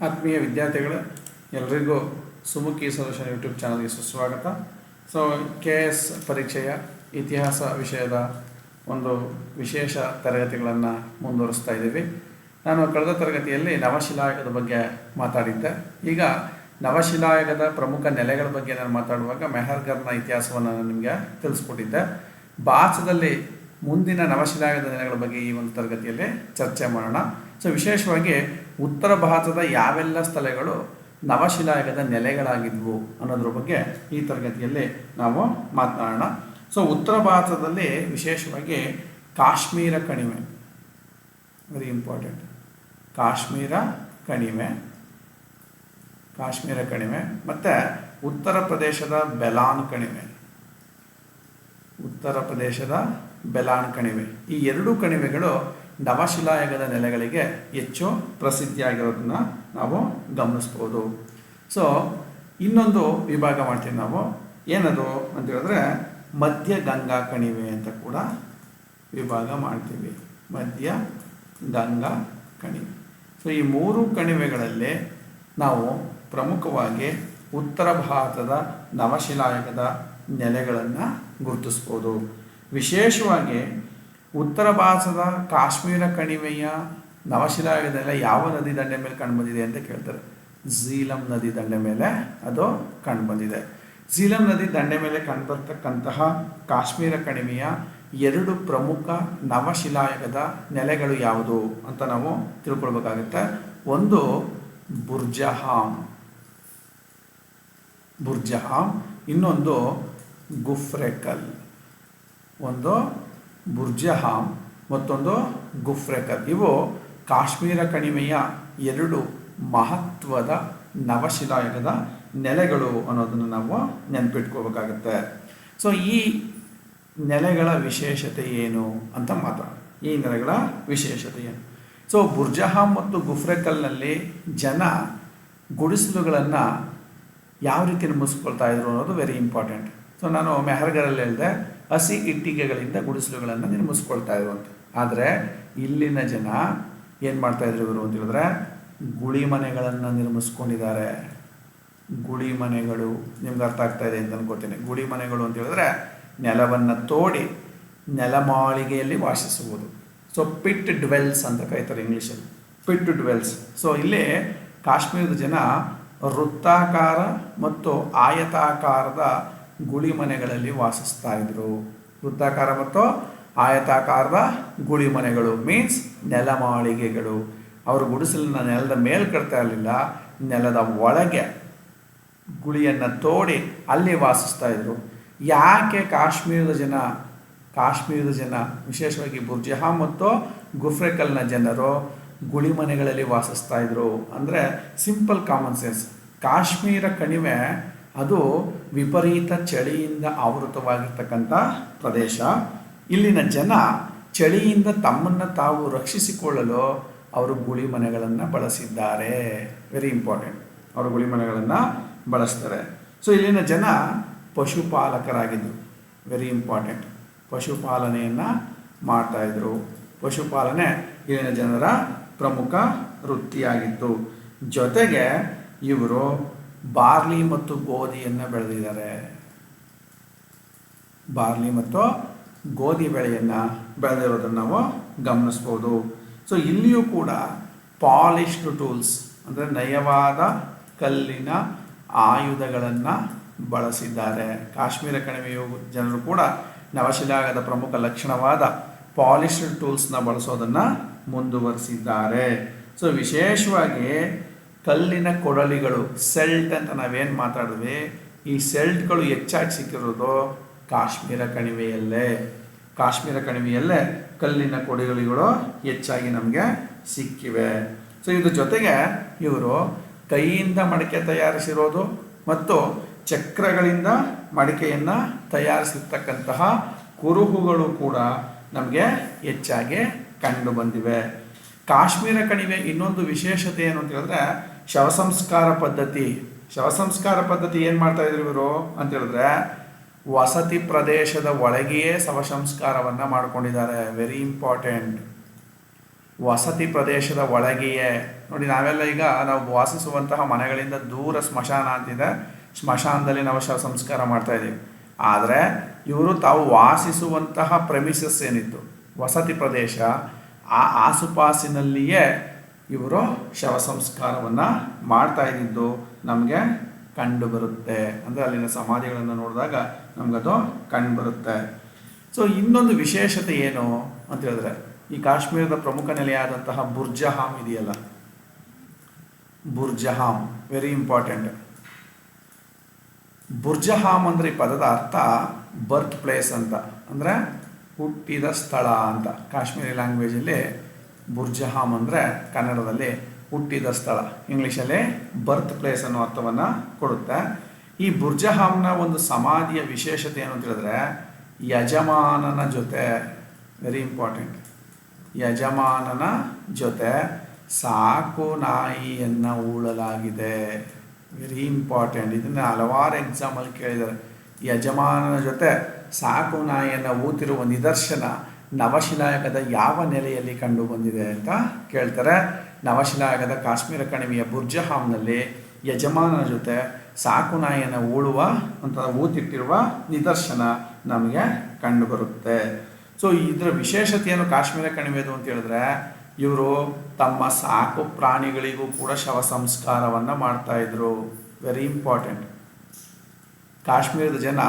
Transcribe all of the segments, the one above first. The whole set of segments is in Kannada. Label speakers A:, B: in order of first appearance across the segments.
A: ಆತ್ಮೀಯ ವಿದ್ಯಾರ್ಥಿಗಳು, ಎಲ್ರಿಗೂ ಸುಮುಖಿ ಸೊಲ್ಯೂಷನ್ ಯೂಟ್ಯೂಬ್ ಚಾನಲ್ಗೆ ಸುಸ್ವಾಗತ. ಸೊ ಕೆ ಎಸ್ ಪರೀಕ್ಷೆಯ ಇತಿಹಾಸ ವಿಷಯದ ಒಂದು ವಿಶೇಷ ತರಗತಿಗಳನ್ನು ಮುಂದುವರಿಸ್ತಾ ಇದ್ದೀವಿ. ನಾನು ಕಳೆದ ತರಗತಿಯಲ್ಲಿ ನವಶಿಲಾಯುಗದ ಬಗ್ಗೆ ಮಾತಾಡಿದ್ದೆ. ಈಗ ನವಶಿಲಾಯುಗದ ಪ್ರಮುಖ ನೆಲೆಗಳ ಬಗ್ಗೆ ನಾನು ಮಾತಾಡುವಾಗ ಮೆಹರ್ಗರ್ನ ಇತಿಹಾಸವನ್ನು ನಾನು ನಿಮಗೆ ತಿಳಿಸ್ಕೊಟ್ಟಿದ್ದೆ. ಭಾರತದಲ್ಲಿ ಮುಂದಿನ ನವಶಿಲಾಯುಗದ ನೆಲೆಗಳ ಬಗ್ಗೆ ಈ ಒಂದು ತರಗತಿಯಲ್ಲಿ ಚರ್ಚೆ ಮಾಡೋಣ. ಸೊ, ವಿಶೇಷವಾಗಿ ಉತ್ತರ ಭಾರತದ ಯಾವೆಲ್ಲ ಸ್ಥಳಗಳು ನವಶಿಲಾಯುಗದ ನೆಲೆಗಳಾಗಿದ್ವು ಅನ್ನೋದ್ರ ಬಗ್ಗೆ ಈ ತರಗತಿಯಲ್ಲಿ ನಾವು ಮಾತನಾಡೋಣ. ಸೊ ಉತ್ತರ ಭಾರತದಲ್ಲಿ ವಿಶೇಷವಾಗಿ ಕಾಶ್ಮೀರ ಕಣಿವೆ. ವೆರಿ ಇಂಪಾರ್ಟೆಂಟ್ ಕಾಶ್ಮೀರ ಕಣಿವೆ. ಕಾಶ್ಮೀರ ಕಣಿವೆ. ಮತ್ತು ಉತ್ತರ ಪ್ರದೇಶದ ಬೆಲಾನ್ ಕಣಿವೆ. ಉತ್ತರ ಪ್ರದೇಶದ ಬೆಲಾನ್ ಕಣಿವೆ. ಈ ಎರಡು ಕಣಿವೆಗಳು ನವಶಿಲಾಯುಗದ ನೆಲೆಗಳಿಗೆ ಹೆಚ್ಚು ಪ್ರಸಿದ್ಧಿಯಾಗಿರೋದನ್ನ ನಾವು ಗಮನಿಸ್ಬೋದು. ಸೊ ಇನ್ನೊಂದು ವಿಭಾಗ ಮಾಡ್ತೀವಿ ನಾವು. ಏನದು ಅಂತ ಹೇಳಿದ್ರೆ, ಮಧ್ಯ ಗಂಗಾ ಕಣಿವೆ ಅಂತ ಕೂಡ ವಿಭಾಗ ಮಾಡ್ತೀವಿ. ಮಧ್ಯ ಗಂಗಾ ಕಣಿವೆ. ಸೊ ಈ ಮೂರು ಕಣಿವೆಗಳಲ್ಲಿ ನಾವು ಪ್ರಮುಖವಾಗಿ ಉತ್ತರ ಭಾರತದ ನವಶಿಲಾಯುಗದ ನೆಲೆಗಳನ್ನು ಗುರುತಿಸ್ಬೋದು. ವಿಶೇಷವಾಗಿ ಉತ್ತರ ಭಾರತದ ಕಾಶ್ಮೀರ ಕಣಿವೆಯ ನೆಲೆ ಯಾವ ನದಿ ದಂಡೆ ಮೇಲೆ ಕಂಡುಬಂದಿದೆ ಅಂತ ಕೇಳ್ತಾರೆ. ಝೀಲಂ ನದಿ ದಂಡೆ ಮೇಲೆ ಅದು ಕಂಡುಬಂದಿದೆ ಝೀಲಂ ನದಿ ದಂಡೆ ಮೇಲೆ ಕಂಡುಬರ್ತಕ್ಕಂತಹ ಕಾಶ್ಮೀರ ಕಣಿವೆಯ ಎರಡು ಪ್ರಮುಖ ನವಶಿಲಾಯುಗದ ನೆಲೆಗಳು ಯಾವುದು ಅಂತ ನಾವು ತಿಳ್ಕೊಳ್ಬೇಕಾಗುತ್ತೆ. ಒಂದು ಬುರ್ಜಹಾಮ್ ಬುರ್ಜಹಾಮ್ ಇನ್ನೊಂದು ಗುಫ್ರೆಕಲ್. ಒಂದು ಬುರ್ಜಹಾಮ್, ಮತ್ತೊಂದು ಗುಫ್ರೆಕಲ್ ಇವು ಕಾಶ್ಮೀರ ಕಣಿವೆಯ ಎರಡು ಮಹತ್ವದ ನವಶಿಲಾಯುಗದ ನೆಲೆಗಳು ಅನ್ನೋದನ್ನು ನಾವು ನೆನಪಿಟ್ಕೋಬೇಕಾಗತ್ತೆ ಸೊ ಈ ನೆಲೆಗಳ ವಿಶೇಷತೆ ಏನು ಅಂತ ಮಾತ್ರ ಈ ನೆಲೆಗಳ ವಿಶೇಷತೆ ಏನು? ಸೊ ಬುರ್ಜಹಾಮ್ ಮತ್ತು ಗುಫ್ರೆಕಲ್ನಲ್ಲಿ ಜನ ಗುಡಿಸಲುಗಳನ್ನು ಯಾವ ರೀತಿ ನಿರ್ಮಿಸ್ಕೊಳ್ತಾ ಇದ್ರು ಅನ್ನೋದು ವೆರಿ ಇಂಪಾರ್ಟೆಂಟ್ ಸೊ ನಾನು ಮೆಹರ್ಗರಲ್ಲಿ ಹೇಳಿದೆ ಹಸಿ ಇಟ್ಟಿಗೆಗಳಿಂದ ಗುಡಿಸಲುಗಳನ್ನು ನಿರ್ಮಿಸ್ಕೊಳ್ತಾ ಇರುವಂತೆ. ಆದರೆ ಇಲ್ಲಿನ ಜನ ಏನು ಮಾಡ್ತಾ ಇದ್ರು ಇವರು ಅಂತ ಹೇಳಿದ್ರೆ ಗುಳಿ ಮನೆಗಳನ್ನು ನಿರ್ಮಿಸ್ಕೊಂಡಿದ್ದಾರೆ. ಗುಳಿ ಮನೆಗಳು, ನಿಮ್ಗೆ ಅರ್ಥ ಆಗ್ತಾ ಇದೆ ಅಂತ ಅನ್ಕೋತೀನಿ. ಗುಡಿ ಮನೆಗಳು ಅಂತ ಹೇಳಿದ್ರೆ ನೆಲವನ್ನು ತೋಡಿ ನೆಲಮಾಳಿಗೆಯಲ್ಲಿ ವಾಸಿಸುವುದು. ಸೊ ಪಿಟ್ ಡ್ವೆಲ್ಸ್ ಅಂತ ಕರೀತಾರೆ ಇಂಗ್ಲೀಷಲ್ಲಿ. ಪಿಟ್ ಡ್ವೆಲ್ಸ್ ಸೊ ಇಲ್ಲಿ ಕಾಶ್ಮೀರದ ಜನ ವೃತ್ತಾಕಾರ ಮತ್ತು ಆಯತಾಕಾರದ ಗುಳಿ ಮನೆಗಳಲ್ಲಿ ವಾಸಿಸ್ತಾ ಇದ್ರು. ವೃತ್ತಾಕಾರ ಮತ್ತು ಆಯತಾಕಾರದ ಗುಳಿ ಮನೆಗಳು ಮೀನ್ಸ್ ನೆಲಮಾಳಿಗೆಗಳು ಅವರು ಗುಡಿಸಲನ್ನ ನೆಲದ ಮೇಲೆ ಕಟ್ತಾ ಇರಲಿಲ್ಲ, ನೆಲದ ಒಳಗೆ ಗುಳಿಯನ್ನು ತೋಡಿ ಅಲ್ಲಿ ವಾಸಿಸ್ತಾ ಇದ್ರು. ಯಾಕೆ ಕಾಶ್ಮೀರದ ಜನ ಕಾಶ್ಮೀರದ ಜನ, ವಿಶೇಷವಾಗಿ ಬುರ್ಜಹಾ ಮತ್ತು ಗುಫ್ರೆಕಲ್ನ ಜನರು ಗುಳಿ ಮನೆಗಳಲ್ಲಿ ವಾಸಿಸ್ತಾ ಇದ್ರು? ಅಂದರೆ ಸಿಂಪಲ್ ಕಾಮನ್ ಸೆನ್ಸ್ ಕಾಶ್ಮೀರ ಕಣಿವೆ ಅದು ವಿಪರೀತ ಚಳಿಯಿಂದ ಆವೃತವಾಗಿರ್ತಕ್ಕಂಥ ಪ್ರದೇಶ. ಇಲ್ಲಿನ ಜನ ಚಳಿಯಿಂದ ತಮ್ಮನ್ನು ತಾವು ರಕ್ಷಿಸಿಕೊಳ್ಳಲು ಅವರು ಗುಳಿ ಮನೆಗಳನ್ನು ಬಳಸಿದ್ದಾರೆ. ವೆರಿ ಇಂಪಾರ್ಟೆಂಟ್ ಅವರು ಗುಳಿ ಮನೆಗಳನ್ನು ಬಳಸ್ತಾರೆ. ಸೊ ಇಲ್ಲಿನ ಜನ ಪಶುಪಾಲಕರಾಗಿದ್ದರು ವೆರಿ ಇಂಪಾರ್ಟೆಂಟ್ ಪಶುಪಾಲನೆಯನ್ನು ಮಾಡ್ತಾಯಿದ್ರು ಪಶುಪಾಲನೆ ಇಲ್ಲಿನ ಜನರ ಪ್ರಮುಖ ವೃತ್ತಿಯಾಗಿತ್ತು. ಜೊತೆಗೆ ಇವರು ಬಾರ್ಲಿ ಮತ್ತು ಗೋಧಿಯನ್ನು ಬೆಳೆದಿದ್ದಾರೆ. ಬಾರ್ಲಿ ಮತ್ತು ಗೋಧಿ ಬೆಳೆಯನ್ನು ಬೆಳೆದಿರೋದನ್ನು ನಾವು ಗಮನಿಸ್ಬೋದು. ಸೊ ಇಲ್ಲಿಯೂ ಕೂಡ ಪಾಲಿಶ್ಡ್ ಟೂಲ್ಸ್ ಅಂದರೆ ನಯವಾದ ಕಲ್ಲಿನ ಆಯುಧಗಳನ್ನು ಬಳಸಿದ್ದಾರೆ. ಕಾಶ್ಮೀರ ಕಣಿವೆಯ ಜನರು ಕೂಡ ನವಶಿಲಾಗದ ಪ್ರಮುಖ ಲಕ್ಷಣವಾದ ಪಾಲಿಶ್ಡ್ ಟೂಲ್ಸ್ನ ಬಳಸೋದನ್ನು ಮುಂದುವರಿಸಿದ್ದಾರೆ. ಸೊ ವಿಶೇಷವಾಗಿ ಕಲ್ಲಿನ ಕೊಡಲಿಗಳು, ಸೆಲ್ಟ್ ಅಂತ ನಾವೇನು ಮಾತಾಡಿದ್ವಿ ಈ ಸೆಲ್ಟ್ಗಳು ಹೆಚ್ಚಾಗಿ ಸಿಕ್ಕಿರೋದು ಕಾಶ್ಮೀರ ಕಣಿವೆಯಲ್ಲೇ. ಕಾಶ್ಮೀರ ಕಣಿವೆಯಲ್ಲೇ ಕಲ್ಲಿನ ಕೊಡಲಿಗಳು ಹೆಚ್ಚಾಗಿ ನಮಗೆ ಸಿಕ್ಕಿವೆ. ಸೊ ಇದ್ರ ಜೊತೆಗೆ ಇವರು ಕೈಯಿಂದ ಮಡಿಕೆ ತಯಾರಿಸಿರೋದು ಮತ್ತು ಚಕ್ರಗಳಿಂದ ಮಡಿಕೆಯನ್ನು ತಯಾರಿಸಿರ್ತಕ್ಕಂತಹ ಕುರುಹುಗಳು ಕೂಡ ನಮಗೆ ಹೆಚ್ಚಾಗಿ ಕಂಡು ಬಂದಿವೆ. ಕಾಶ್ಮೀರ ಕಣಿವೆ ಇನ್ನೊಂದು ವಿಶೇಷತೆ ಏನು ಅಂತ ಹೇಳಿದ್ರೆ ಶವ ಸಂಸ್ಕಾರ ಪದ್ಧತಿ. ಶವ ಸಂಸ್ಕಾರ ಪದ್ಧತಿ ಏನು ಮಾಡ್ತಾ ಇದ್ರು ಇವರು ಅಂತ ಹೇಳಿದ್ರೆ, ವಸತಿ ಪ್ರದೇಶದ ಒಳಗೆಯೇ ಶವ ಸಂಸ್ಕಾರವನ್ನು ಮಾಡ್ಕೊಂಡಿದ್ದಾರೆ. ವೆರಿ ಇಂಪಾರ್ಟೆಂಟ್ ವಸತಿ ಪ್ರದೇಶದ ಒಳಗೆಯೇ. ನೋಡಿ, ನಾವೆಲ್ಲ ಈಗ ನಾವು ವಾಸಿಸುವಂತಹ ಮನೆಗಳಿಂದ ದೂರ ಸ್ಮಶಾನ ಅಂತಿದೆ. ಸ್ಮಶಾನದಲ್ಲಿ ನಾವು ಶವ ಸಂಸ್ಕಾರ ಮಾಡ್ತಾ ಇದ್ದೀವಿ. ಆದರೆ ಇವರು ತಾವು ವಾಸಿಸುವಂತಹ ಪ್ರೆಮಿಸಸ್ ಏನಿತ್ತು? ವಸತಿ ಪ್ರದೇಶ. ಆ ಆಸುಪಾಸಿನಲ್ಲಿಯೇ ಇವರು ಶವ ಸಂಸ್ಕಾರವನ್ನು ಮಾಡ್ತಾ ಇದ್ದಿದ್ದು ನಮಗೆ ಕಂಡು ಬರುತ್ತೆ. ಅಂದರೆ ಅಲ್ಲಿನ ಸಮಾಧಿಗಳನ್ನು ನೋಡಿದಾಗ ನಮಗದು ಕಂಡು ಬರುತ್ತೆ. ಸೊ ಇನ್ನೊಂದು ವಿಶೇಷತೆ ಏನು ಅಂತ ಹೇಳಿದ್ರೆ, ಈ ಕಾಶ್ಮೀರದ ಪ್ರಮುಖ ನೆಲೆಯಾದಂತಹ ಬುರ್ಜಹಾಮ್ ಇದೆಯಲ್ಲ? ಬುರ್ಜಹಾಮ್ ವೆರಿ ಇಂಪಾರ್ಟೆಂಟ್ ಬುರ್ಜಹಾಮ್ ಅಂದರೆ ಈ ಪದದ ಅರ್ಥ ಬರ್ತ್ ಪ್ಲೇಸ್ ಅಂತ. ಅಂದರೆ ಹುಟ್ಟಿದ ಸ್ಥಳ ಅಂತ. ಕಾಶ್ಮೀರಿ ಲ್ಯಾಂಗ್ವೇಜಲ್ಲಿ ಬುರ್ಜಹಾಮ್ ಅಂದರೆ ಕನ್ನಡದಲ್ಲಿ ಹುಟ್ಟಿದ ಸ್ಥಳ. ಇಂಗ್ಲೀಷಲ್ಲಿ ಬರ್ತ್ ಪ್ಲೇಸ್ ಅನ್ನೋ ಅರ್ಥವನ್ನು ಕೊಡುತ್ತೆ. ಈ ಬುರ್ಜಹಾಮ್ನ ಒಂದು ಸಮಾಧಿಯ ವಿಶೇಷತೆ ಏನು ಅಂತ ಹೇಳಿದ್ರೆ, ಯಜಮಾನನ ಜೊತೆ ವೆರಿ ಇಂಪಾರ್ಟೆಂಟ್ ಯಜಮಾನನ ಜೊತೆ ಸಾಕು ನಾಯಿಯನ್ನು ಉಳಲಾಗಿದೆ ವೆರಿ ಇಂಪಾರ್ಟೆಂಟ್ ಇದನ್ನು ಹಲವಾರು ಎಕ್ಸಾಮಲ್ಲಿ ಕೇಳಿದ್ದಾರೆ. ಯಜಮಾನನ ಜೊತೆ ಸಾಕು ನಾಯಿಯನ್ನು ಊತಿರುವ ನಿದರ್ಶನ ನವಶಿಲಾಯುಗದ ಯಾವ ನೆಲೆಯಲ್ಲಿ ಕಂಡು ಬಂದಿದೆ ಅಂತ ಕೇಳ್ತಾರೆ. ನವಶಿಲಾಯಕದ ಕಾಶ್ಮೀರ ಕಣಿವೆಯ ಬುರ್ಜಹಾಮ್ನಲ್ಲಿ ಯಜಮಾನನ ಜೊತೆ ಸಾಕು ಊಳುವ ಅಂತ ಊತಿಟ್ಟಿರುವ ನಿದರ್ಶನ ನಮಗೆ ಕಂಡುಬರುತ್ತೆ. ಸೊ ಇದರ ವಿಶೇಷತೆಯನ್ನು ಕಾಶ್ಮೀರ ಕಣಿವೆದು ಅಂತ ಹೇಳಿದ್ರೆ, ಇವರು ತಮ್ಮ ಸಾಕು ಪ್ರಾಣಿಗಳಿಗೂ ಕೂಡ ಶವ ಸಂಸ್ಕಾರವನ್ನು ಮಾಡ್ತಾ ಇದ್ರು. ವೆರಿ ಇಂಪಾರ್ಟೆಂಟ್ ಕಾಶ್ಮೀರದ ಜನ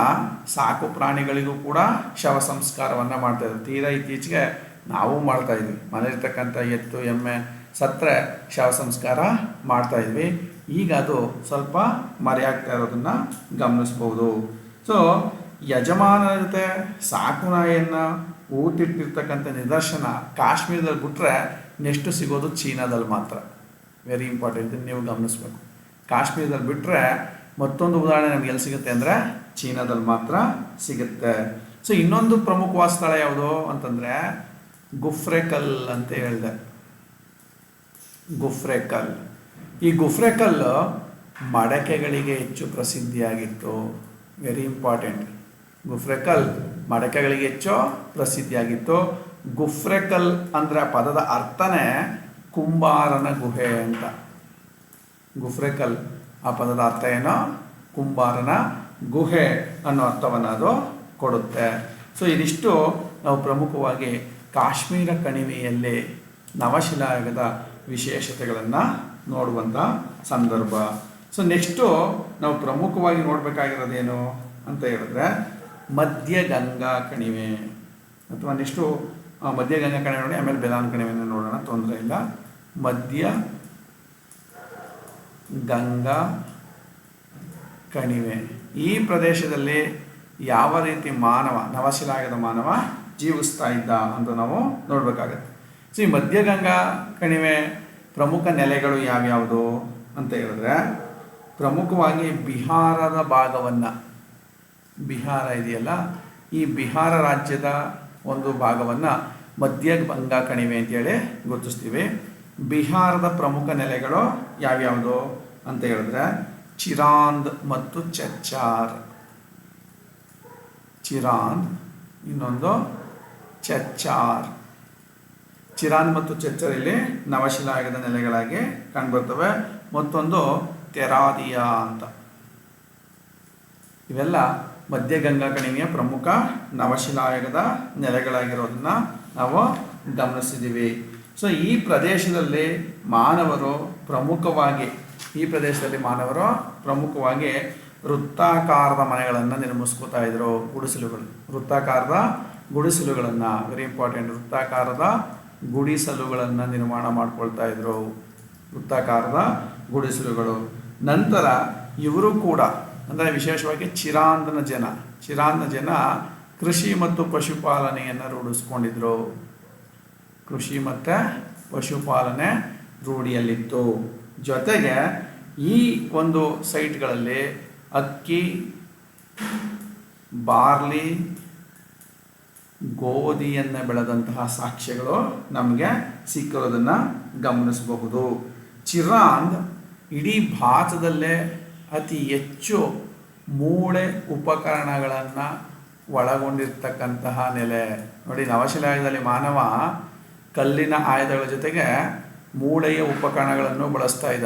A: ಸಾಕು ಪ್ರಾಣಿಗಳಿಗೂ ಕೂಡ ಶವ ಸಂಸ್ಕಾರವನ್ನು ಮಾಡ್ತಾ ಇದ್ದಾರೆ. ತೀರಾ ಇತ್ತೀಚೆಗೆ ನಾವು ಮಾಡ್ತಾ ಇದ್ವಿ. ಮನೆಯಲ್ಲಿರ್ತಕ್ಕಂಥ ಎತ್ತು, ಎಮ್ಮೆ ಸತ್ತರೆ ಶವ ಸಂಸ್ಕಾರ ಮಾಡ್ತಾ ಇದ್ವಿ. ಈಗ ಅದು ಸ್ವಲ್ಪ ಮರೆಯಾಗ್ತಾ ಇರೋದನ್ನು ಗಮನಿಸ್ಬೋದು. ಸೊ ಯಜಮಾನನ ಜೊತೆ ಸಾಕು ನಾಯಿಯನ್ನು ಊಟಿಟ್ಟಿರ್ತಕ್ಕಂಥ ನಿದರ್ಶನ ಕಾಶ್ಮೀರದಲ್ಲಿ ಬಿಟ್ಟರೆ ನೆಕ್ಸ್ಟ್ ಸಿಗೋದು ಚೀನಾದಲ್ಲಿ ಮಾತ್ರ. ವೆರಿ ಇಂಪಾರ್ಟೆಂಟ್ ನೀವು ಗಮನಿಸ್ಬೇಕು. ಕಾಶ್ಮೀರದಲ್ಲಿ ಬಿಟ್ಟರೆ ಮತ್ತೊಂದು ಉದಾಹರಣೆ ನಮ್ಗೆ ಎಲ್ಲಿ ಸಿಗುತ್ತೆ ಅಂದರೆ ಚೀನಾದಲ್ಲಿ ಮಾತ್ರ ಸಿಗುತ್ತೆ. ಸೊ ಇನ್ನೊಂದು ಪ್ರಮುಖವಾದ ಸ್ಥಳ ಯಾವುದು ಅಂತಂದರೆ ಗುಫ್ರೆಕಲ್ ಅಂತ ಹೇಳಿದೆ. ಗುಫ್ರೆಕಲ್. ಈ ಗುಫ್ರೆಕಲ್ ಮಡಕೆಗಳಿಗೆ ಹೆಚ್ಚು ಪ್ರಸಿದ್ಧಿಯಾಗಿತ್ತು. ವೆರಿ ಇಂಪಾರ್ಟೆಂಟ್ ಗುಫ್ರೆಕಲ್ ಮಡಕೆಗಳಿಗೆ ಹೆಚ್ಚು ಪ್ರಸಿದ್ಧಿಯಾಗಿತ್ತು. ಗುಫ್ರೆಕಲ್ ಅಂದರೆ ಪದದ ಅರ್ಥನೇ ಕುಂಬಾರನ ಗುಹೆ ಅಂತ. ಗುಫ್ರೆಕಲ್ ಆ ಪದದ ಅರ್ಥ ಏನೋ? ಕುಂಬಾರನ ಗುಹೆ ಅನ್ನೋ ಅರ್ಥವನ್ನು ಅದು ಕೊಡುತ್ತೆ. ಸೊ ಇದಿಷ್ಟು ನಾವು ಪ್ರಮುಖವಾಗಿ ಕಾಶ್ಮೀರ ಕಣಿವೆಯಲ್ಲಿ ನವಶಿಲಾಯುಗದ ವಿಶೇಷತೆಗಳನ್ನು ನೋಡುವಂಥ ಸಂದರ್ಭ. ಸೊ ನೆಕ್ಸ್ಟು ನಾವು ಪ್ರಮುಖವಾಗಿ ನೋಡಬೇಕಾಗಿರೋದೇನು ಅಂತ ಹೇಳಿದ್ರೆ, ಮಧ್ಯ ಗಂಗಾ ಕಣಿವೆ. ಅಥವಾ ನೆಕ್ಸ್ಟು ಮಧ್ಯಗಂಗಾ ಮಧ್ಯ ಗಂಗಾ ಕಣಿವೆ ನೋಡಿ, ಆಮೇಲೆ ಬೆಲಾನ್ ಕಣಿವೆಯನ್ನು ನೋಡೋಣ, ತೊಂದರೆ ಇಲ್ಲ. ಮಧ್ಯ ಗಂಗಾ, ಕಣಿವೆ. ಈ ಪ್ರದೇಶದಲ್ಲಿ ಯಾವ ರೀತಿ ಮಾನವ ನವಶಿಲಾಯದ ಮಾನವ ಜೀವಿಸ್ತಾ ಇದ್ದ ಅಂತ ನಾವು ನೋಡಬೇಕಾಗತ್ತೆ. ಸೊ ಈ ಮಧ್ಯಗಂಗಾ ಕಣಿವೆ ಪ್ರಮುಖ ನೆಲೆಗಳು ಯಾವ್ಯಾವುದು ಅಂತ ಹೇಳಿದ್ರೆ, ಪ್ರಮುಖವಾಗಿ ಬಿಹಾರದ ಭಾಗವನ್ನು. ಬಿಹಾರ ಇದೆಯಲ್ಲ, ಈ ಬಿಹಾರ ರಾಜ್ಯದ ಒಂದು ಭಾಗವನ್ನು ಮಧ್ಯ ಗಂಗಾ, ಕಣಿವೆ ಅಂತೇಳಿ ಗುರುತಿಸ್ತೀವಿ. ಬಿಹಾರದ ಪ್ರಮುಖ ನೆಲೆಗಳು ಯಾವ್ಯಾವುದು ಅಂತ ಹೇಳಿದ್ರೆ ಚಿರಾಂದ್ ಮತ್ತು ಚಚ್ಚಾರ್. ಚಿರಾಂದ್, ಇನ್ನೊಂದು ಚಚ್ಚಾರ್. ಚಿರಾಂದ್ ಮತ್ತು ಚಚ್ಚರ್ ಇಲ್ಲಿ ನವಶಿಲಾಯುಗದ ನೆಲೆಗಳಾಗಿ ಕಂಡುಬರ್ತವೆ. ಮತ್ತೊಂದು ತೆರಾದಿಯಾ ಅಂತ. ಇವೆಲ್ಲ ಮಧ್ಯಗಂಗಾ ಕಣಿವೆಯ ಪ್ರಮುಖ ನವಶಿಲಾಯುಗದ ನೆಲೆಗಳಾಗಿರೋದನ್ನ ನಾವು ಗಮನಿಸಿದ್ದೀವಿ. ಸೊ ಈ ಪ್ರದೇಶದಲ್ಲಿ ಮಾನವರು ಪ್ರಮುಖವಾಗಿ, ಈ ಪ್ರದೇಶದಲ್ಲಿ ಮಾನವರು ಪ್ರಮುಖವಾಗಿ ವೃತ್ತಾಕಾರದ ಮನೆಗಳನ್ನು ನಿರ್ಮಿಸ್ಕೋತಾ ಇದ್ರು ಗುಡಿಸಲುಗಳು. ವೃತ್ತಾಕಾರದ ಗುಡಿಸಲುಗಳನ್ನು ವೆರಿ ಇಂಪಾರ್ಟೆಂಟ್ ವೃತ್ತಾಕಾರದ ಗುಡಿಸಲುಗಳನ್ನು ನಿರ್ಮಾಣ ಮಾಡ್ಕೊಳ್ತಾ ಇದ್ರು ವೃತ್ತಾಕಾರದ ಗುಡಿಸಲುಗಳು. ನಂತರ ಇವರು ಕೂಡ, ಅಂದರೆ ವಿಶೇಷವಾಗಿ ಚಿರಾಂದನ ಜನ ಚಿರಾಂದನ ಜನ ಕೃಷಿ ಮತ್ತು ಪಶುಪಾಲನೆಯನ್ನು ರೂಢಿಸ್ಕೊಂಡಿದ್ರು. ಕೃಷಿ ಮತ್ತು ಪಶುಪಾಲನೆ ರೂಢಿಯಲ್ಲಿತ್ತು. ಜೊತೆಗೆ ಈ ಒಂದು ಸೈಟ್ಗಳಲ್ಲಿ ಅಕ್ಕಿ, ಬಾರ್ಲಿ, ಗೋಧಿಯನ್ನು ಬೆಳೆದಂತಹ ಸಾಕ್ಷ್ಯಗಳು ನಮಗೆ ಸಿಕ್ಕಿರೋದನ್ನು ಗಮನಿಸಬಹುದು. ಚಿರಾಂದ್ ಇಡೀ ಭಾರತದಲ್ಲೇ ಅತಿ ಹೆಚ್ಚು ಮೂಳೆ ಉಪಕರಣಗಳನ್ನು ಒಳಗೊಂಡಿರ್ತಕ್ಕಂತಹ ನೆಲೆ. ನೋಡಿ ನವಶಿಲಾಯದಲ್ಲಿ ಮಾನವ ಕಲ್ಲಿನ ಆಯುಧಗಳ ಜೊತೆಗೆ ಮೂಳೆಯ ಉಪಕರಣಗಳನ್ನು ಬಳಸ್ತಾ ಇದ್ದ.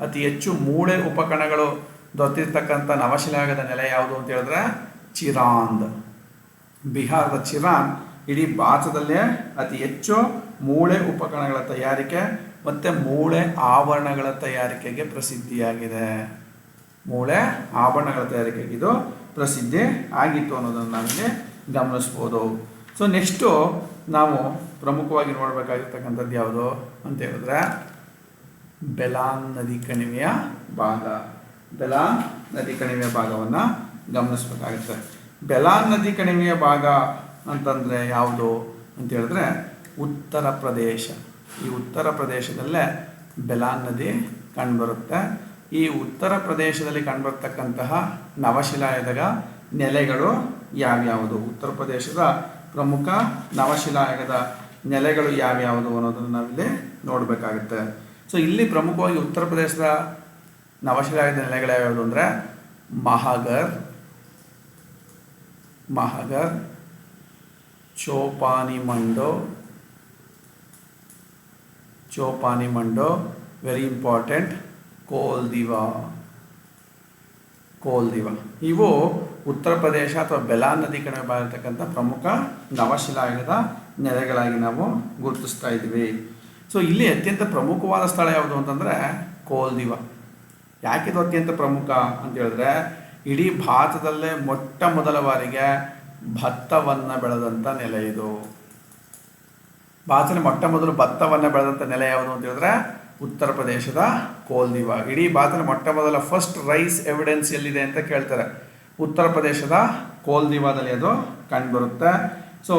A: ಅತಿ ಹೆಚ್ಚು ಮೂಳೆ ಉಪಕರಣಗಳು ದೊರೆತಿರ್ತಕ್ಕಂಥ ನವಶಿಲಾಗದ ನೆಲೆ ಯಾವುದು ಅಂತ ಹೇಳಿದ್ರೆ ಚಿರಾಂದ್. ಬಿಹಾರದ ಚಿರಾನ್ ಇಡೀ ಭಾರತದಲ್ಲೇ ಅತಿ ಹೆಚ್ಚು ಮೂಳೆ ಉಪಕರಣಗಳ ತಯಾರಿಕೆ ಮತ್ತು ಮೂಳೆ ಆಭರಣಗಳ ತಯಾರಿಕೆಗೆ ಪ್ರಸಿದ್ಧಿಯಾಗಿದೆ. ಮೂಳೆ ಆಭರಣಗಳ ತಯಾರಿಕೆಗೆ ಇದು ಪ್ರಸಿದ್ಧಿ ಆಗಿತ್ತು ಅನ್ನೋದನ್ನು ನಾವಿಲ್ಲಿ ಗಮನಿಸ್ಬೋದು. ಸೊ ನೆಕ್ಸ್ಟು ನಾವು ಪ್ರಮುಖವಾಗಿ ನೋಡಬೇಕಾಗಿರ್ತಕ್ಕಂಥದ್ದು ಯಾವುದು ಅಂತ ಹೇಳಿದ್ರೆ ಬೆಲಾಂಗ್ ನದಿ ಕಣಿವೆಯ ಭಾಗ. ಬೆಲಾಂಗ್ ನದಿ ಕಣಿವೆಯ ಭಾಗವನ್ನು ಗಮನಿಸಬೇಕಾಗುತ್ತೆ. ಬೆಲಾಂಗ್ ನದಿ ಕಣಿವೆಯ ಭಾಗ ಅಂತಂದರೆ ಯಾವುದು ಅಂತ ಹೇಳಿದ್ರೆ ಉತ್ತರ ಪ್ರದೇಶ. ಈ ಉತ್ತರ ಪ್ರದೇಶದಲ್ಲೇ ಬೆಲಾಂಗ್ ನದಿ ಕಂಡುಬರುತ್ತೆ. ಈ ಉತ್ತರ ಪ್ರದೇಶದಲ್ಲಿ ಕಂಡುಬರ್ತಕ್ಕಂತಹ ನವಶಿಲಾಯದ ನೆಲೆಗಳು ಯಾವ್ಯಾವುದು? ಉತ್ತರ ಪ್ರದೇಶದ ಪ್ರಮುಖ ನವಶಿಲಾಯುಗದ ನೆಲೆಗಳು ಯಾವ್ಯಾವುದು ಅನ್ನೋದನ್ನು ನಾವಿಲ್ಲಿ ನೋಡಬೇಕಾಗುತ್ತೆ. ಸೊ ಇಲ್ಲಿ ಪ್ರಮುಖವಾಗಿ ಉತ್ತರ ಪ್ರದೇಶದ ನವಶಿಲಾಯುಧ ನೆಲೆಗಳು ಯಾವ್ಯಾವುದು ಅಂದರೆ ಮಹಾಗರ್ ಮಹಾಗರ್ ಚೋಪಾನಿ ಮಂಡೋ ಚೋಪಾನಿ ಮಂಡೋ ವೆರಿ ಇಂಪಾರ್ಟೆಂಟ್ ಕೋಲ್ ದಿವಾ ಕೋಲ್ ದಿವಾ ಇವು ಉತ್ತರ ಪ್ರದೇಶ ಅಥವಾ ಬೆಲಾ ನದಿ ಕಡೆ ಬರತಕ್ಕಂಥ ಪ್ರಮುಖ ನವಶಿಲಾಯುಗದ ನೆಲೆಗಳಾಗಿ ನಾವು ಗುರುತಿಸ್ತಾ ಇದ್ದೀವಿ. ಸೊ ಇಲ್ಲಿ ಅತ್ಯಂತ ಪ್ರಮುಖವಾದ ಸ್ಥಳ ಯಾವುದು ಅಂತಂದರೆ ಕೋಲ್ದಿವ. ಯಾಕಿದು ಅತ್ಯಂತ ಪ್ರಮುಖ ಅಂತ ಹೇಳಿದ್ರೆ, ಇಡೀ ಭಾರತದಲ್ಲೇ ಮೊಟ್ಟ ಮೊದಲ ಬಾರಿಗೆ ಭತ್ತವನ್ನು ಬೆಳೆದಂಥ ನೆಲೆ ಇದು. ಭಾರತದಲ್ಲಿ ಮೊಟ್ಟ ಮೊದಲು ಭತ್ತವನ್ನು ಬೆಳೆದಂಥ ನೆಲೆ ಯಾವುದು ಅಂತ ಹೇಳಿದ್ರೆ, ಉತ್ತರ ಪ್ರದೇಶದ ಕೋಲ್ದಿವ. ಇಡೀ ಭಾರತದಲ್ಲಿ ಮೊಟ್ಟ ಮೊದಲ ಫಸ್ಟ್ ರೈಸ್ ಎವಿಡೆನ್ಸ್ ಎಲ್ಲಿದೆ ಅಂತ ಕೇಳ್ತಾರೆ. ಉತ್ತರ ಪ್ರದೇಶದ ಕೋಲ್ದಿವಾದಲ್ಲಿ ಅದು ಕಂಡುಬರುತ್ತೆ ಸೊ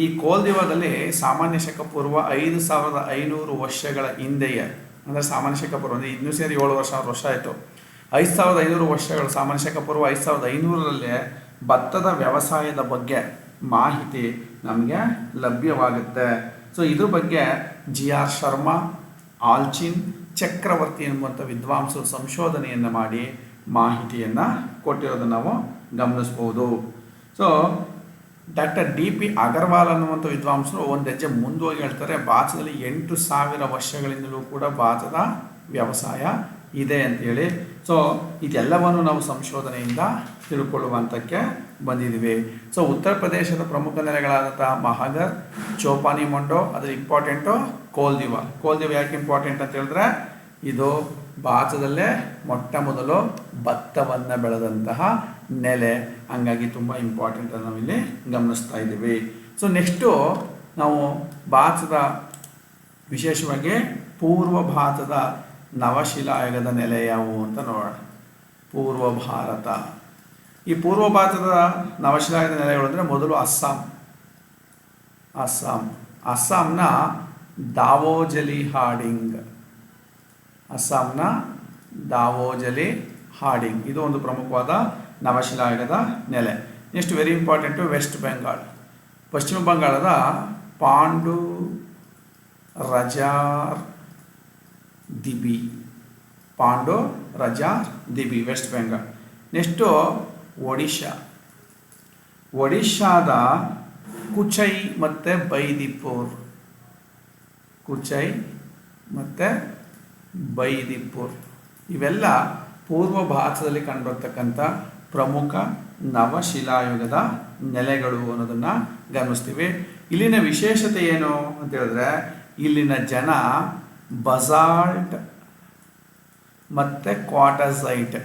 A: ಈ ಕೋಲ್ದಿವಾದಲ್ಲಿ ಸಾಮಾನ್ಯ ಶಕ ಪೂರ್ವ ಐದು ಸಾವಿರದ ಐನೂರು ವರ್ಷಗಳ ಹಿಂದೆಯೇ, ಅಂದರೆ ಸಾಮಾನ್ಯ ಶಕಪೂರ್ವ, ಅಂದರೆ ಇನ್ನೂ ಸೇರಿ ಏಳು ವರ್ಷ, ಆರು ವರ್ಷ ಆಯಿತು. ಐದು ಸಾವಿರದ ಐನೂರು ವರ್ಷಗಳ ಸಾಮಾನ್ಯ ಶಕ ಪೂರ್ವ ಐದು ಸಾವಿರದ ಐನೂರರಲ್ಲಿ ಭತ್ತದ ವ್ಯವಸಾಯದ ಬಗ್ಗೆ ಮಾಹಿತಿ ನಮಗೆ ಲಭ್ಯವಾಗುತ್ತೆ. ಸೊ ಇದ್ರ ಬಗ್ಗೆ G R Sharma, Allchin, Chakravarti ಎನ್ನುವಂಥ ವಿದ್ವಾಂಸರು ಸಂಶೋಧನೆಯನ್ನು ಮಾಡಿ ಮಾಹಿತಿಯನ್ನು ಕೊಟ್ಟಿರೋದನ್ನು ನಾವು ಗಮನಿಸ್ಬೋದು. So doctor D P Agarwal ಅನ್ನುವಂಥ ವಿದ್ವಾಂಸರು ಒಂದು ಹೆಜ್ಜೆ ಮುಂದೋಗಿ ಹೇಳ್ತಾರೆ, ಭಾರತದಲ್ಲಿ ಎಂಟು ಸಾವಿರ ವರ್ಷಗಳಿಂದಲೂ ಕೂಡ ಭಾರತದ ವ್ಯವಸಾಯ ಇದೆ ಅಂತೇಳಿ ಸೊ ಇದೆಲ್ಲವನ್ನು ನಾವು ಸಂಶೋಧನೆಯಿಂದ ತಿಳ್ಕೊಳ್ಳುವಂಥಕ್ಕೆ ಬಂದಿದ್ದೀವಿ. ಸೊ ಉತ್ತರ ಪ್ರದೇಶದ ಪ್ರಮುಖ ನೆಲೆಗಳಾದಂಥ ಮಹಾಗರ್, ಚೋಪಾನಿ ಮೊಂಡೋ ಅದರ ಇಂಪಾರ್ಟೆಂಟು ಕೋಲ್ದಿವ. ಕೋಲ್ದಿವ ಯಾಕೆ ಇಂಪಾರ್ಟೆಂಟ್ ಅಂತ ಹೇಳಿದ್ರೆ, ಇದು ಭಾರತದಲ್ಲೇ ಮೊಟ್ಟ ಮೊದಲು ಭತ್ತವನ್ನು ಬೆಳೆದಂತಹ ನೆಲೆ, ಹಂಗಾಗಿ ತುಂಬ ಇಂಪಾರ್ಟೆಂಟ್ ಅಂತ ನಾವಿಲ್ಲಿ ಗಮನಿಸ್ತಾ ಇದ್ದೀವಿ. ಸೊ ನೆಕ್ಸ್ಟು ನಾವು ಭಾರತದ ವಿಶೇಷವಾಗಿ ಪೂರ್ವ ಭಾರತದ ನವಶಿಲಾಯುಗದ ನೆಲೆ ಯಾವುವು ಅಂತ ನೋಡೋಣ. ಪೂರ್ವ ಭಾರತ. ಈ ಪೂರ್ವ ಭಾರತದ ನವಶಿಲಾಯುಗದ ನೆಲೆಗಳು ಅಂದರೆ ಮೊದಲು ಅಸ್ಸಾಂ. ಅಸ್ಸಾಂ. ಅಸ್ಸಾಂನ ದಾವೋಜಲಿ ಹಾಡಿಂಗ್ ಅಸ್ಸಾಂನ ದಾವೋಜಲಿ ಹಾಡಿಂಗ್ ಇದು ಒಂದು ಪ್ರಮುಖವಾದ ನವಶಿಲಾಯುಗದ ನೆಲೆ. Next very important West Bengal ಪಶ್ಚಿಮ ಬಂಗಾಳದ ಪಾಂಡು ರಜಾರ್ ದಿಬಿ. ಪಾಂಡು ರಜಾರ್ ದಿಬಿ ವೆಸ್ಟ್ ಬೆಂಗಾಲ್ ನೆಕ್ಸ್ಟು ಒಡಿಶಾ ಒಡಿಶಾದ ಕುಚೈ ಮತ್ತು ಬೈದಿಪುರ್. ಕುಚೈ ಮತ್ತು ಬೈದಿಪುರ್. ಇವೆಲ್ಲ ಪೂರ್ವ ಭಾರತದಲ್ಲಿ ಕಂಡುಬರ್ತಕ್ಕಂಥ ಪ್ರಮುಖ ನವಶಿಲಾಯುಗದ ನೆಲೆಗಳು ಅನ್ನೋದನ್ನು ಗಮನಿಸ್ತೀವಿ. ಇಲ್ಲಿನ ವಿಶೇಷತೆ ಏನು ಅಂತ ಹೇಳಿದ್ರೆ, ಇಲ್ಲಿನ ಜನ ಬಸಾಲ್ಟ್ ಮತ್ತು ಕ್ವಾಟಸೈಟ್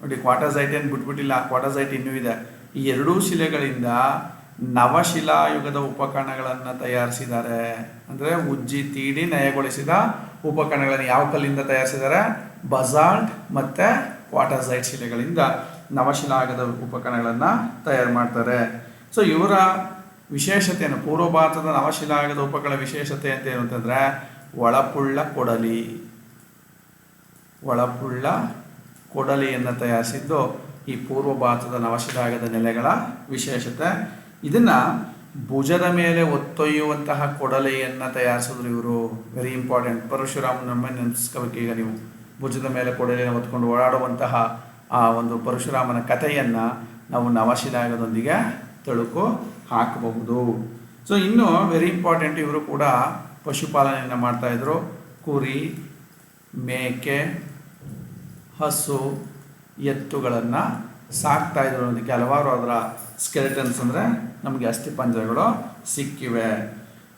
A: ನೋಡಿ ಕ್ವಾಟಸೈಟ್ ಏನು ಬಿಟ್ಬಿಟ್ಟಿಲ್ಲ ಕ್ವಾಟಸೈಟ್ ಇನ್ನೂ ಇದೆ. ಈ ಎರಡೂ ಶಿಲೆಗಳಿಂದ ನವಶಿಲಾಯುಗದ ಉಪಕರಣಗಳನ್ನು ತಯಾರಿಸಿದ್ದಾರೆ. ಅಂದರೆ ಉಜ್ಜಿ, ತೀಡಿ, ನಯಗೊಳಿಸಿದ ಉಪಕರಣಗಳನ್ನು ಯಾವ ಕಲ್ಲಿಂದ ತಯಾರಿಸಿದ್ದಾರೆ? ಬಸಾಲ್ಟ್ ಮತ್ತು ಕ್ವಾಟಸೈಟ್ ಶಿಲೆಗಳಿಂದ. ನವಶಿಲಾಯುಗದ ಉಪಕರಣಗಳನ್ನು ತಯಾರು ಮಾಡ್ತಾರೆ. ಸೊ ಇವರ ವಿಶೇಷತೆಯನ್ನು ಪೂರ್ವ ಭಾರತದ ನವಶಿಲಾಗದ ಉಪಕರಣ ವಿಶೇಷತೆ ಅಂತ ಏನು ಅಂತಂದರೆ ಒಳಪುಳ್ಳ ಕೊಡಲಿ. ಒಳಪುಳ್ಳ ಕೊಡಲಿಯನ್ನು ತಯಾರಿಸಿದ್ದು ಈ ಪೂರ್ವ ಭಾರತದ ನವಶಿಲಾಗದ ನೆಲೆಗಳ ವಿಶೇಷತೆ. ಇದನ್ನು ಭುಜದ ಮೇಲೆ ಒತ್ತೊಯ್ಯುವಂತಹ ಕೊಡಲಿಯನ್ನು ತಯಾರಿಸಿದ್ರು ಇವರು. ವೆರಿ ಇಂಪಾರ್ಟೆಂಟ್ ಪರಶುರಾಮನ ನೆನೆಸ್ಕೋಬೇಕು ಈಗ ನೀವು. ಭುಜದ ಮೇಲೆ ಕೊಡಲಿಯನ್ನು ಹೊತ್ಕೊಂಡು ಓಡಾಡುವಂತಹ ಆ ಒಂದು ಪರಶುರಾಮನ ಕಥೆಯನ್ನು ನಾವು ನವಶಿಲಾಯದೊಂದಿಗೆ ತಳುಕು ಹಾಕಬಹುದು. ಸೊ ಇನ್ನು ವೆರಿ ಇಂಪಾರ್ಟೆಂಟ್ ಇವರು ಕೂಡ ಪಶುಪಾಲನೆಯನ್ನು ಮಾಡ್ತಾಯಿದ್ರು ಕುರಿ, ಮೇಕೆ, ಹಸು ಎತ್ತುಗಳನ್ನು ಸಾಕ್ತಾ ಇದ್ರು ಅನ್ನೋದಕ್ಕೆ ಹಲವಾರು ಅದರ ಸ್ಕೆಲೆಟನ್ಸ್ ಅಂದರೆ ನಮಗೆ ಅಸ್ಥಿಪಂಜರಗಳು ಸಿಕ್ಕಿವೆ.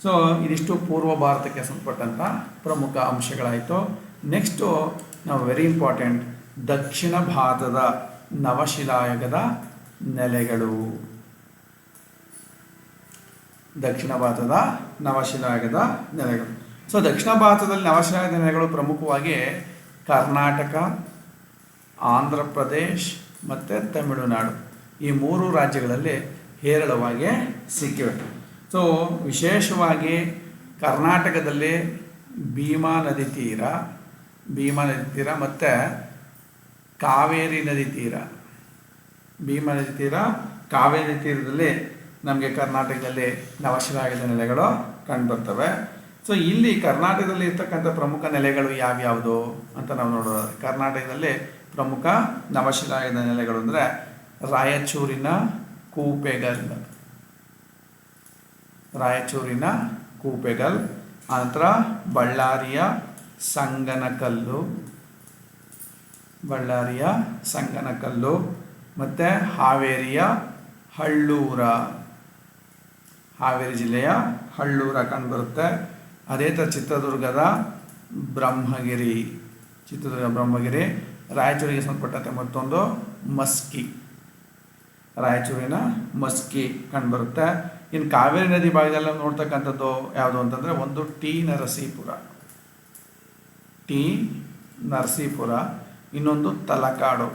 A: ಸೊ ಇದಿಷ್ಟು ಪೂರ್ವ ಭಾರತಕ್ಕೆ ಸಂಬಂಧಪಟ್ಟಂಥ ಪ್ರಮುಖ ಅಂಶಗಳಾಯಿತು. ನೆಕ್ಸ್ಟು ನಾವು ವೆರಿ ಇಂಪಾರ್ಟೆಂಟ್ ದಕ್ಷಿಣ ಭಾರತದ ನವಶಿಲಾಯುಗದ ನೆಲೆಗಳು. ದಕ್ಷಿಣ ಭಾರತದ ನವಶಿಲಾಯುಗದ ನೆಲೆಗಳು. ಸೊ ದಕ್ಷಿಣ ಭಾರತದಲ್ಲಿ ನವಶಿಲಾಯುಗದ ನೆಲೆಗಳು ಪ್ರಮುಖವಾಗಿ ಕರ್ನಾಟಕ, ಆಂಧ್ರ ಪ್ರದೇಶ್ ಮತ್ತು ತಮಿಳುನಾಡು. ಈ ಮೂರು ರಾಜ್ಯಗಳಲ್ಲಿ ಹೇರಳವಾಗಿ ಸಿಕ್ಕಿವೆ. ಸೊ ವಿಶೇಷವಾಗಿ ಕರ್ನಾಟಕದಲ್ಲಿ ಭೀಮಾ ನದಿ ತೀರ, ಭೀಮಾ ನದಿ ತೀರ ಮತ್ತು ಕಾವೇರಿ ನದಿ ತೀರ. ಭೀಮ ನದಿ ತೀರ. ಕಾವೇರಿ ತೀರದಲ್ಲಿ ನಮಗೆ ಕರ್ನಾಟಕದಲ್ಲಿ ನವಶಿಲಾಯುಧ ನೆಲೆಗಳು ಕಂಡುಬರ್ತವೆ. ಸೊ ಇಲ್ಲಿ ಕರ್ನಾಟಕದಲ್ಲಿ ಇರ್ತಕ್ಕಂಥ ಪ್ರಮುಖ ನೆಲೆಗಳು ಯಾವ್ಯಾವುದು ಅಂತ ನಾವು ನೋಡೋದು ಕರ್ನಾಟಕದಲ್ಲಿ ಪ್ರಮುಖ ನವಶಿಲಾಯುಧ ನೆಲೆಗಳು ಅಂದರೆ ರಾಯಚೂರಿನ ಕೂಪೆಗಲ್. ರಾಯಚೂರಿನ ಕೂಪೆಗಲ್. ಆನಂತರ ಬಳ್ಳಾರಿಯ ಸಂಗನಕಲ್ಲು. ಬಳ್ಳಾರಿಯ ಸಂಗನಕಲ್ಲು ಮತ್ತು ಹಾವೇರಿಯ ಹಳ್ಳೂರ. ಹಾವೇರಿ ಜಿಲ್ಲೆಯ ಹಳ್ಳೂರ ಕಂಡುಬರುತ್ತೆ. ಅದೇ ಥರ ಚಿತ್ರದುರ್ಗದ ಬ್ರಹ್ಮಗಿರಿ. ಚಿತ್ರದುರ್ಗ ಬ್ರಹ್ಮಗಿರಿ, ರಾಯಚೂರಿಗೆ ಸಂಬಂಧಪಟ್ಟಂತೆ ಮತ್ತೊಂದು ಮಸ್ಕಿ. ರಾಯಚೂರಿನ ಮಸ್ಕಿ ಕಂಡುಬರುತ್ತೆ. ಇನ್ನು ಕಾವೇರಿ ನದಿ ಭಾಗದಲ್ಲಿ ನೋಡ್ತಕ್ಕಂಥದ್ದು ಯಾವುದು ಅಂತಂದರೆ ಒಂದು ಟಿ ನರಸೀಪುರ. ಟಿ ನರಸೀಪುರ. ಇನ್ನೊಂದು ತಲಕಾಡು.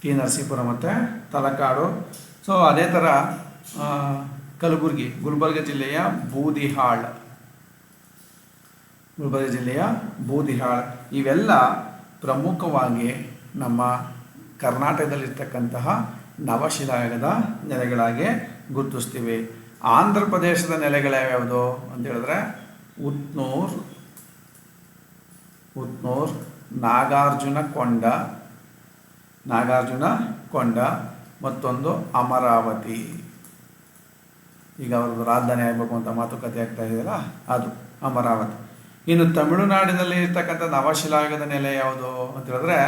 A: ಟಿ ನರಸೀಪುರ ಮತ್ತು ತಲಕಾಡು. ಸೊ ಅದೇ ಥರ ಕಲಬುರಗಿ, ಗುಲ್ಬರ್ಗ ಜಿಲ್ಲೆಯ ಬೂದಿಹಾಳ್. ಗುಲ್ಬರ್ಗ ಜಿಲ್ಲೆಯ ಬೂದಿಹಾಳ್. ಇವೆಲ್ಲ ಪ್ರಮುಖವಾಗಿ ನಮ್ಮ ಕರ್ನಾಟಕದಲ್ಲಿರ್ತಕ್ಕಂತಹ ನವಶಿಲಾಯುಗದ ನೆಲೆಗಳಾಗಿ ಗುರುತಿಸ್ತೀವಿ. ಆಂಧ್ರ ಪ್ರದೇಶದ ನೆಲೆಗಳ್ಯಾವ್ಯಾವುದು ಅಂತ ಹೇಳಿದ್ರೆ, ಉತ್ನೂರ್ ಉತ್ನೂರ್ ನಾಗಾರ್ಜುನ ಕೊಂಡ ನಾಗಾರ್ಜುನ ಕೊಂಡ, ಮತ್ತೊಂದು ಅಮರಾವತಿ. ಈಗ ಅವ್ರದ್ದು ರಾಜಧಾನಿ ಆಗಬೇಕು ಅಂತ ಮಾತುಕತೆ ಆಗ್ತಾ ಇದೆಯಲ್ಲ, ಅದು ಅಮರಾವತಿ. ಇನ್ನು ತಮಿಳುನಾಡಿನಲ್ಲಿ ಇರ್ತಕ್ಕಂಥ ನವಶಿಲಾಯುಗದ ನೆಲೆ ಯಾವುದು ಅಂತ ಹೇಳಿದ್ರೆ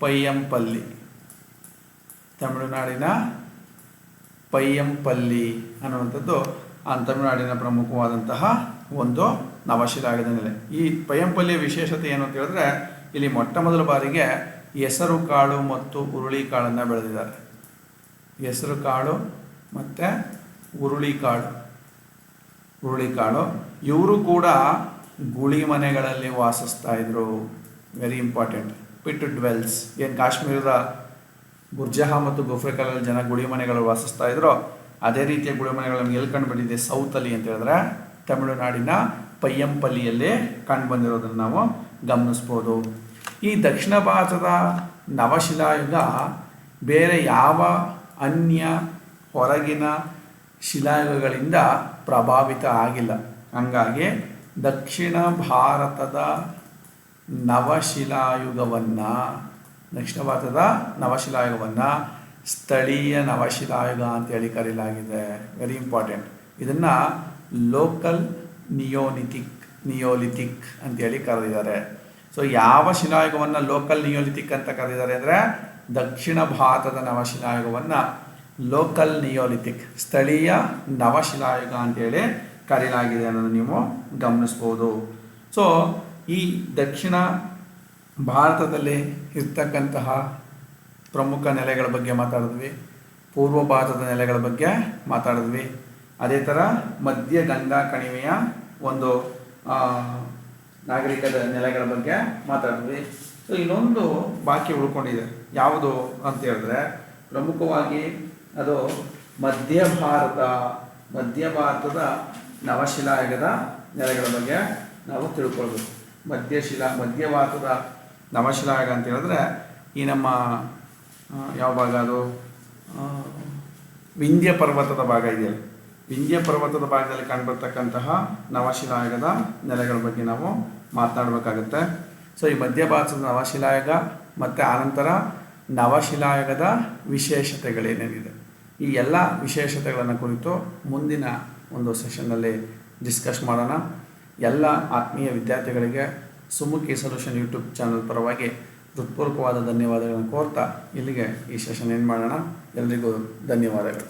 A: ಪಯ್ಯಂಪಲ್ಲಿ ತಮಿಳುನಾಡಿನ ಪಯ್ಯಂಪಲ್ಲಿ ಅನ್ನುವಂಥದ್ದು ಆ ತಮಿಳುನಾಡಿನ ಪ್ರಮುಖವಾದಂತಹ ಒಂದು ನವಶಿಲಾಯುಗದ ನೆಲೆ. ಈ ಪಯ್ಯಂಪಲ್ಲಿಯ ವಿಶೇಷತೆ ಏನು ಅಂತ ಹೇಳಿದ್ರೆ ಇಲ್ಲಿ ಮೊಟ್ಟ ಮೊದಲ ಬಾರಿಗೆ ಹೆಸರು, ಕಾಳು ಮತ್ತು ಹುರುಳಿ ಕಾಳನ್ನು ಬೆಳೆದಿದ್ದಾರೆ. ಹೆಸರು, ಕಾಳು ಮತ್ತು ಹುರುಳಿ ಕಾಳು. ಹುರುಳಿ ಕಾಳು. ಇವರು ಕೂಡ ಗುಳಿ ಮನೆಗಳಲ್ಲಿ ವಾಸಿಸ್ತಾ ಇದ್ರು. ವೆರಿ ಇಂಪಾರ್ಟೆಂಟ್ ಪಿಟ್ ಡ್ವೆಲ್ಸ್ ಏನು ಕಾಶ್ಮೀರದ ಗುರ್ಜಹ ಮತ್ತು ಗುಫ್ರಿಕಾಲಲ್ಲಿ ಜನ ಗುಳಿ ಮನೆಗಳು ವಾಸಿಸ್ತಾ ಇದ್ರು. ಅದೇ ರೀತಿಯ ಗುಳಿ ಮನೆಗಳು ನಮ್ಗೆ ಎಲ್ಲಿ ಕಂಡು ಬಂದಿದೆ ಸೌತಲ್ಲಿ ಅಂತ ಹೇಳಿದ್ರೆ, ತಮಿಳುನಾಡಿನ ಪಯ್ಯಂಪಲ್ಲಿಯಲ್ಲಿ ಕಂಡು ಬಂದಿರೋದನ್ನು ನಾವು ಗಮನಿಸ್ಬೋದು. ಈ ದಕ್ಷಿಣ ಭಾರತದ ನವಶಿಲಾಯುಗ ಬೇರೆ ಯಾವ ಅನ್ಯ ಹೊರಗಿನ ಶಿಲಾಯುಗಗಳಿಂದ ಪ್ರಭಾವಿತ ಆಗಿಲ್ಲ. ಹಂಗಾಗಿ ದಕ್ಷಿಣ ಭಾರತದ ನವಶಿಲಾಯುಗವನ್ನು, ದಕ್ಷಿಣ ಭಾರತದ ನವಶಿಲಾಯುಗವನ್ನು ಸ್ಥಳೀಯ ನವಶಿಲಾಯುಗ ಅಂತೇಳಿ ಕರೆಯಲಾಗಿದೆ ವೆರಿ ಇಂಪಾರ್ಟೆಂಟ್ ಇದನ್ನು ಲೋಕಲ್ ನಿಯೋಲಿಥಿಕ್ ನಿಯೋಲಿಥಿಕ್ ಅಂತೇಳಿ ಕರೆದಿದ್ದಾರೆ. ಸೊ ಯಾವ ಶಿಲಾಯುಗವನ್ನು ಲೋಕಲ್ ನಿಯೋಲಿಥಿಕ್ ಅಂತ ಕರೆದಿದ್ದಾರೆ ಅಂದರೆ ದಕ್ಷಿಣ ಭಾರತದ ನವಶಿಲಾಯುಗವನ್ನು ಲೋಕಲ್ ನಿಯೋಲಿಥಿಕ್ ಸ್ಥಳೀಯ ನವಶಿಲಾಯುಗ ಅಂತೇಳಿ ಕರೆಯಲಾಗಿದೆ ಅನ್ನೋದು ನೀವು ಗಮನಿಸ್ಬೋದು. ಸೊ ಈ ದಕ್ಷಿಣ ಭಾರತದಲ್ಲಿ ಇರ್ತಕ್ಕಂತಹ ಪ್ರಮುಖ ನೆಲೆಗಳ ಬಗ್ಗೆ ಮಾತಾಡಿದ್ವಿ. ಪೂರ್ವ ಭಾರತದ ನೆಲೆಗಳ ಬಗ್ಗೆ ಮಾತಾಡಿದ್ವಿ. ಅದೇ ಥರ ಮಧ್ಯ ಗಂಗಾ ಕಣಿವೆಯ ಒಂದು ನಾಗರಿಕದ ನೆಲೆಗಳ ಬಗ್ಗೆ ಮಾತಾಡಿದ್ವಿ. ಸೊ ಇನ್ನೊಂದು ಬಾಕಿ ಉಳ್ಕೊಂಡಿದೆ. ಯಾವುದು ಅಂತ ಹೇಳಿದ್ರೆ, ಪ್ರಮುಖವಾಗಿ ಅದು ಮಧ್ಯ ಭಾರತ, ಮಧ್ಯ ಭಾರತದ ನವಶಿಲಾಯುಗದ ನೆಲೆಗಳ ಬಗ್ಗೆ ನಾವು ತಿಳ್ಕೊಳ್ಬೇಕು. ಮಧ್ಯಶಿಲಾ ಮಧ್ಯ ಭಾರತದ ನವಶಿಲಾಯುಗ ಅಂತ ಹೇಳಿದ್ರೆ, ಈ ನಮ್ಮ ಯಾವ ಭಾಗ ಅದು? ವಿಂಧ್ಯ ಪರ್ವತದ ಭಾಗ ಇದೆಯಲ್ಲ. ವಿಂಧ್ಯ ಪರ್ವತದ ಭಾಗದಲ್ಲಿ ಕಂಡುಬರ್ತಕ್ಕಂತಹ ನವಶಿಲಾಯುಗದ ನೆಲೆಗಳ ಬಗ್ಗೆ ನಾವು ಮಾತನಾಡಬೇಕಾಗುತ್ತೆ. ಸೊ ಈ ಮಧ್ಯ ಭಾರತದ ನವಶಿಲಾಯುಗ ಮತ್ತು ಆನಂತರ ನವಶಿಲಾಯುಗದ ವಿಶೇಷತೆಗಳೇನೇನಿದೆ? ಈ ಎಲ್ಲ ವಿಶೇಷತೆಗಳನ್ನು ಕುರಿತು ಮುಂದಿನ ಒಂದು ಸೆಷನ್ನಲ್ಲಿ ಡಿಸ್ಕಸ್ ಮಾಡೋಣ. ಎಲ್ಲ ಆತ್ಮೀಯ ವಿದ್ಯಾರ್ಥಿಗಳಿಗೆ ಸುಮುಖಿ ಸೊಲ್ಯೂಷನ್ ಯೂಟ್ಯೂಬ್ ಚಾನಲ್ ಪರವಾಗಿ ಹೃತ್ಪೂರ್ವಕವಾದ ಧನ್ಯವಾದಗಳನ್ನು ಕೋರ್ತಾ ಇಲ್ಲಿಗೆ ಈ ಸೆಷನ್ ಏನು ಮಾಡೋಣ. ಎಲ್ರಿಗೂ ಧನ್ಯವಾದಗಳು.